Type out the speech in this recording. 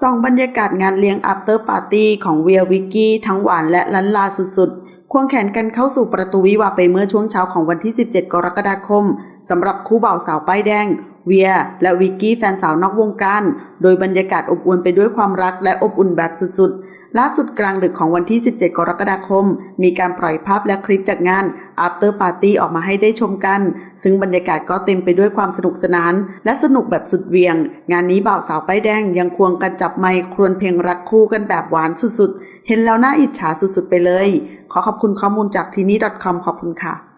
ส่องบรรยากาศงานเลี้ยงอัปเตอร์ปาร์ตี้ของเวียวิกกี้ทั้งหวานและลันลาสุดๆ ควงแขนกันเข้าสู่ประตูวิวาไปเมื่อช่วงเช้าของวันที่ 17 กรกฎาคมสำหรับคู่บ่าวสาวป้ายแดง เวีย และวิกกี้แฟนสาวนอกวงการ โดยบรรยากาศอบอวลไปด้วยความรักและอบอุ่นแบบสุดๆ ล่าสุดกลางดึกของวันที่ 17 กรกฎาคม มีการปล่อยภาพและคลิปจากงาน after party ออกมาให้ได้ชมกัน ซึ่งบรรยากาศก็เต็มไปด้วยความสนุกสนาน และสนุกแบบสุดเวียง งานนี้บ่าวสาวป้ายแดงยังควงกันจับไมค์ครวญเพลงรักคู่กันแบบหวานสุดๆ เห็นแล้วน่าอิจฉาสุดๆไปเลย ขอขอบคุณข้อมูลจากทีนี่ .com ขอบคุณค่ะ